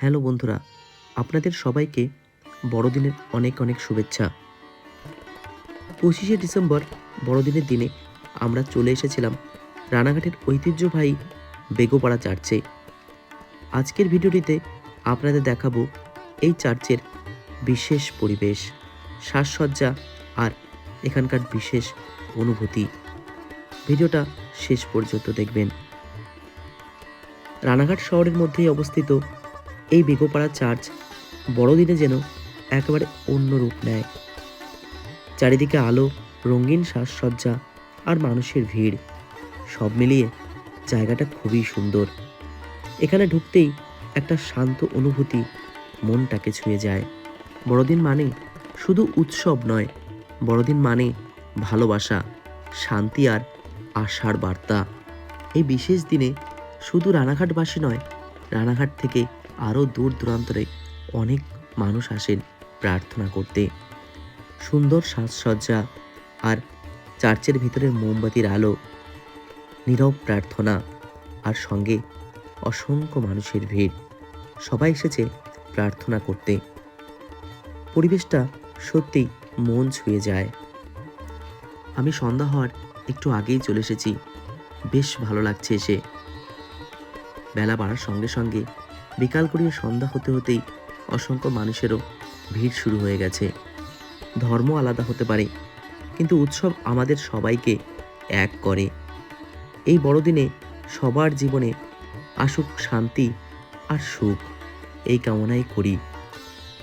Hello বন্ধুরা, আপনাদের সবাইকে বড়দিনের অনেক অনেক শুভেচ্ছা। পঁচিশে ডিসেম্বর বড়দিনের দিনে আমরা চলে এসেছিলাম রানাঘাটের ঐতিহ্যবাহী বেগোপাড়া চার্চে। আজকের ভিডিওটিতে আপনাদের দেখাবো এই চার্চের বিশেষ পরিবেশ, সাজসজ্জা আর এখানকার বিশেষ অনুভূতি। ভিডিওটা শেষ পর্যন্ত দেখবেন। রানাঘাট শহরের মধ্যেই অবস্থিত এই বেগোপাড়া চার্চ বড়দিনে যেন একেবারে অন্য রূপ নেয়। চারিদিকে আলো, রঙিন সাজসজ্জা আর মানুষের ভিড়, সব মিলিয়ে জায়গাটা খুবই সুন্দর। এখানে ঢুকতেই একটা শান্ত অনুভূতি মনটাকে ছুঁয়ে যায়। বড়দিন মানে শুধু উৎসব নয়, বড়দিন মানে ভালোবাসা, শান্তি আর আশার বার্তা। এই বিশেষ দিনে শুধু রানাঘাটবাসী নয়, রানাঘাট থেকে আরও দূর দূরান্তরে অনেক মানুষ আসেন প্রার্থনা করতে। সুন্দর সাজসজ্জা আর চার্চের ভিতরের মোমবাতির আলো, নীরব প্রার্থনা আর সঙ্গে অসংখ্য মানুষের ভিড়। সবাই এসেছে প্রার্থনা করতে। পরিবেশটা সত্যিই মন ছুঁয়ে যায়। আমি সন্ধ্যা হওয়ার একটু আগেই চলে এসেছি। বেশ ভালো লাগছে এসে। বেলা বাড়ার সঙ্গে সঙ্গে বিকাল করিয়ে সন্ধ্যা হতে হতেই অসংখ্য মানুষেরও ভিড় শুরু হয়ে গেছে। ধর্ম আলাদা হতে পারে, কিন্তু উৎসব আমাদের সবাইকে এক করে। এই বড়দিনে সবার জীবনে আসুক শান্তি আর সুখ, এই কামনাই করি।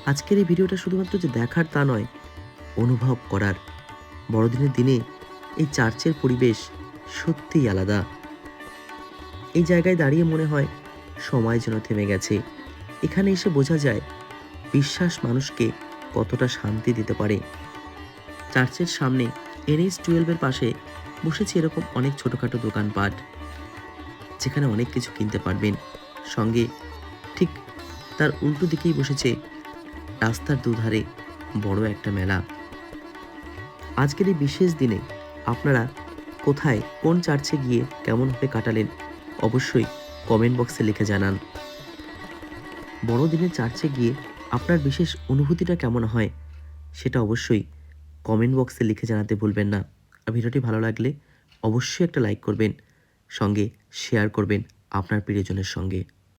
আজকের এই ভিডিওটা শুধুমাত্র যে দেখার তা নয়, অনুভব করার। বড়দিনের দিনে এই চার্চের পরিবেশ সত্যিই আলাদা। এই জায়গায় দাঁড়িয়ে মনে হয় সময় যেন থেমে গেছে। এখানে এসে বোঝা যায়, বিশ্বাস মানুষকে কতটা শান্তি দিতে পারে। চার্চের সামনে এনএস টুয়েলভের পাশে বসেছে এরকম অনেক ছোটোখাটো দোকানপাট, যেখানে অনেক কিছু কিনতে পারবেন। সঙ্গে ঠিক তার উল্টো দিকেই বসেছে রাস্তার দুধারে বড় একটা মেলা। আজকের এই বিশেষ দিনে আপনারা কোথায়, কোন চার্চে গিয়ে কেমনভাবে কাটালেন, অবশ্যই কমেন্ট বক্সে লিখে জানান। বড়দিনে চার্চে গিয়ে আপনার বিশেষ অনুভূতিটা কেমন হয়, সেটা অবশ্যই কমেন্ট বক্সে লিখে জানাতে ভুলবেন না। আর ভিডিওটি ভালো লাগলে অবশ্যই একটা লাইক করবেন, সঙ্গে শেয়ার করবেন আপনার প্রিয়জনের সঙ্গে।